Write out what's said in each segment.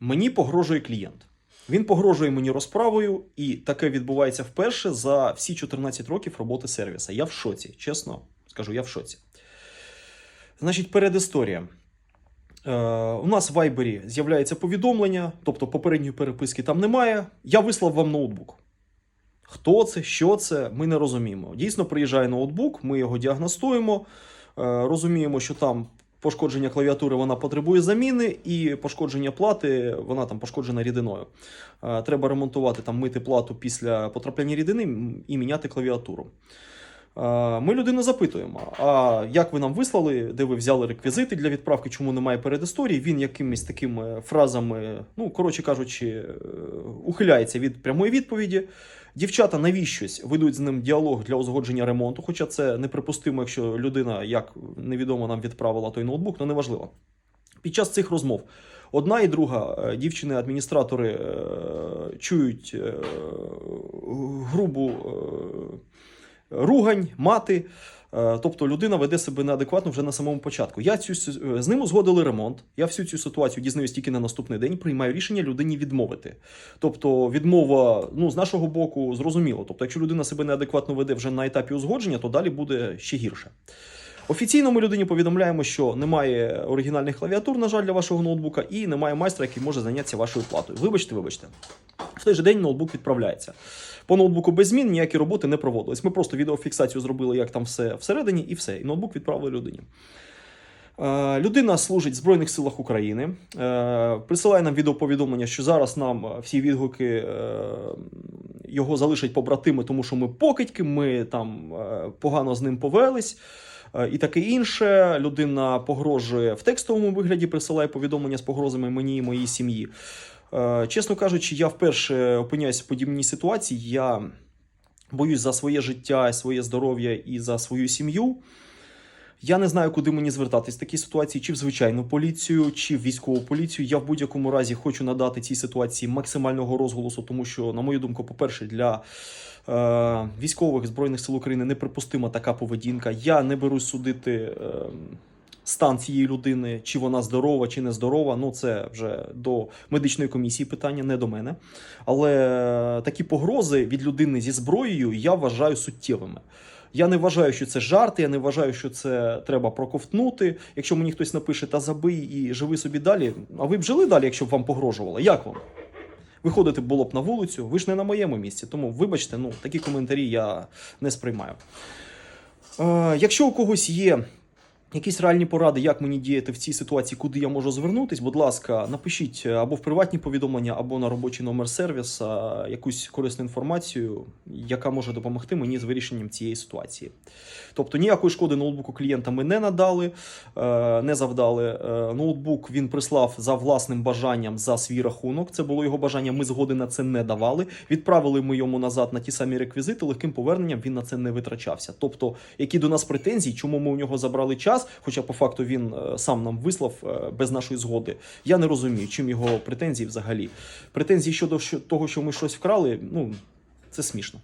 Мені погрожує клієнт. Він погрожує мені розправою, і таке відбувається вперше за всі 14 років роботи сервіса. Я в шоці, чесно скажу, я в шоці. Значить, передісторія. Е, у нас в Вайбері з'являється повідомлення, тобто попередньої переписки там немає. Я вислав вам ноутбук. Хто це, що це, ми не розуміємо. Дійсно, приїжджає ноутбук, ми його діагностуємо, е, розуміємо, що там пошкодження клавіатури вона потребує заміни, і пошкодження плати вона там пошкоджена рідиною. Е, Треба ремонтувати там мити плату після потрапляння рідини і міняти клавіатуру. Е, Ми людину запитуємо: а як ви нам вислали, де ви взяли реквізити для відправки, чому немає передісторії? Він якимись такими фразами, ну коротше кажучи, е, ухиляється від прямої відповіді. Дівчата навіщось ведуть з ним діалог для узгодження ремонту, хоча це неприпустимо, якщо людина, як невідомо, нам відправила той ноутбук, але неважливо. Під час цих розмов одна і друга е, дівчини-адміністратори е, чують е, грубу ругань, мати. Е, Тобто людина веде себе неадекватно вже на самому початку. Я цю з ним узгодили ремонт. Я всю цю ситуацію дізнаюсь тільки на наступний день. Приймаю рішення людині відмовити. Тобто, відмова ну з нашого боку зрозуміло. Тобто, якщо людина себе неадекватно веде вже на етапі узгодження, то далі буде ще гірше. Офіційно ми людині повідомляємо, що немає оригінальних клавіатур, на жаль, для вашого ноутбука, і немає майстра, який може зайнятися вашою платою. Вибачте, вибачте. В той же день ноутбук відправляється. По ноутбуку без змін ніякі роботи не проводились. Ми просто відеофіксацію зробили, як там все всередині, і все. І ноутбук відправили людині. Е, Людина служить в Збройних силах України, е, присилає нам відеоповідомлення, що зараз нам е, всі відгуки його залишать побратими, тому що ми покидьки, ми там погано з ним повелись. І таке інше. Людина погрожує в текстовому вигляді, присилає повідомлення з погрозами мені і моїй сім'ї. Е, Чесно кажучи, я вперше опиняюся в подібній ситуації. Я боюсь за своє життя, своє здоров'я і за свою сім'ю. Я не знаю, куди мені звертатись в такій ситуації, чи в звичайну поліцію, чи в військову поліцію. Я в будь-якому разі хочу надати цій ситуації максимального розголосу, тому що, на мою думку, по-перше, для е, військових збройних сил України неприпустима така поведінка. Я не берусь судити. Е, Стан цієї людини, чи вона здорова, чи не здорова, ну це вже до медичної комісії питання, не до мене. Але е, такі погрози від людини зі зброєю я вважаю суттєвими. Я не вважаю, що це жарти, я не вважаю, що це треба проковтнути. Якщо мені хтось напише та забий і живи собі далі. А ви б жили далі, якщо б вам погрожувало? Як вам? Виходити було б на вулицю, ви ж не на моєму місці. Тому, вибачте, ну такі коментарі я не сприймаю. Е, якщо у когось є якісь реальні поради, як мені діяти в цій ситуації, куди я можу звернутись, будь ласка, напишіть або в приватні повідомлення, або на робочий номер сервіса якусь корисну інформацію, яка може допомогти мені з вирішенням цієї ситуації. Тобто ніякої шкоди ноутбуку клієнта ми не надали, е, не завдали. Е, Ноутбук він прислав за власним бажанням за свій рахунок. Це було його бажання. Ми згоди на це не давали. Відправили ми йому назад на ті самі реквізити. Легким поверненням він на це не витрачався. Тобто, які до нас претензії, чому ми у нього забрали час, хоча по факту він е, сам нам вислав е, без нашої згоди. Я не розумію, чим його претензії взагалі. Претензії щодо того, що ми щось вкрали, ну це смішно.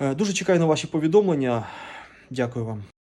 Е, Дуже чекаю на ваші повідомлення. Дякую вам.